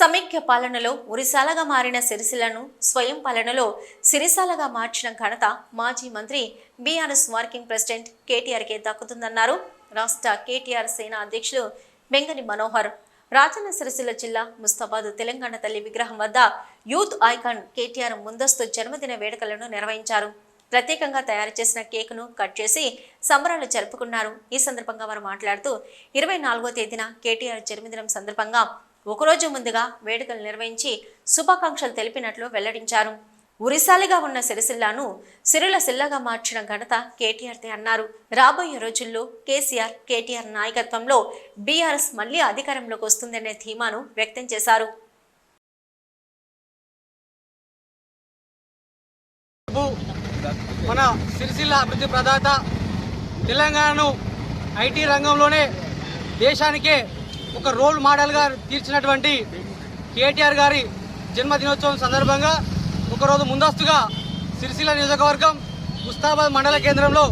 సమైక్య పాలనలో ఉరిసాలగా మారిన సిరిసిలను స్వయం పాలనలో సిరిసాలగా మార్చిన ఘనత మాజీ మంత్రి బీఆర్ఎస్ వర్కింగ్ ప్రెసిడెంట్ కేటీఆర్కే దక్కుతుందన్నారు. రాష్ట్ర కేటీఆర్ సేన అధ్యక్షులు బెంగని మనోహర్ రాజన్న సిరిసిల్ల జిల్లా ముస్తాబాద్ తెలంగాణ తల్లి విగ్రహం వద్ద యూత్ ఐకాన్ కేటీఆర్ ముందస్తు జన్మదిన వేడుకలను నిర్వహించారు. ప్రత్యేకంగా తయారు చేసిన కేకును కట్ చేసి సంబరాలు జరుపుకున్నారు. ఈ సందర్భంగా వారు మాట్లాడుతూ ఇరవై నాలుగో తేదీన కేటీఆర్ జన్మదినం సందర్భంగా ఒకరోజు ముందుగా వేడుకలు నిర్వహించి శుభాకాంక్షలు తెలిపినట్లు వెల్లడించారు. ఉరిసాలిగా ఉన్న సిరిసిల్లాను సిరుల సిల్లగా మార్చిన ఘనత కేటీఆర్దే అన్నారు. రాబోయే రోజుల్లో కేసీఆర్ కేటీఆర్ నాయకత్వంలో బీఆర్ఎస్ మళ్ళీ అధికారంలోకి వస్తుందనే ధీమాను వ్యక్తం చేశారు. మన సిరిసిల్ల అభివృద్ధి ప్రదాత తెలంగాణను ఐటీ రంగంలోనే దేశానికే ఒక రోల్ మోడల్గా తీర్చినటువంటి కేటీఆర్ గారి జన్మదినోత్సవం సందర్భంగా ఒకరోజు ముందస్తుగా సిరిసిల్ల నియోజకవర్గం ముస్తాబాద్ మండల కేంద్రంలో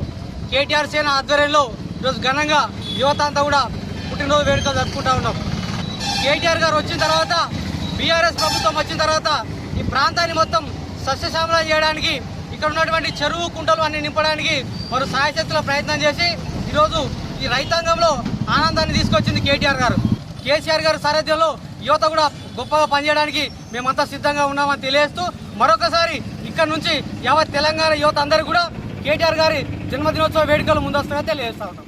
కేటీఆర్ సేన ఆధ్వర్యంలో ఈరోజు ఘనంగా యువత అంతా కూడా పుట్టినరోజు వేడుకలు జరుపుకుంటా ఉన్నాం. కేటీఆర్ గారు వచ్చిన తర్వాత బీఆర్ఎస్ ప్రభుత్వం వచ్చిన తర్వాత ఈ ప్రాంతాన్ని మొత్తం సస్యశ్యామలం చేయడానికి ఇక్కడ ఉన్నటువంటి చెరువు కుంటలు అన్ని నింపడానికి వారు సాయశక్తుల ప్రయత్నం చేసి ఈరోజు ఈ రైతాంగంలో ఆనందాన్ని తీసుకొచ్చింది కేటీఆర్ గారు. కేసీఆర్ గారి సారథ్యంలో యువత కూడా గొప్పగా పనిచేయడానికి మేమంతా సిద్ధంగా ఉన్నామని తెలియజేస్తూ మరొకసారి ఇక్కడ నుంచి యావత్ తెలంగాణ యువత అందరూ కూడా కేటీఆర్ గారి జన్మదినోత్సవ వేడుకలు ముందస్తుగా తెలియజేస్తా ఉన్నాం.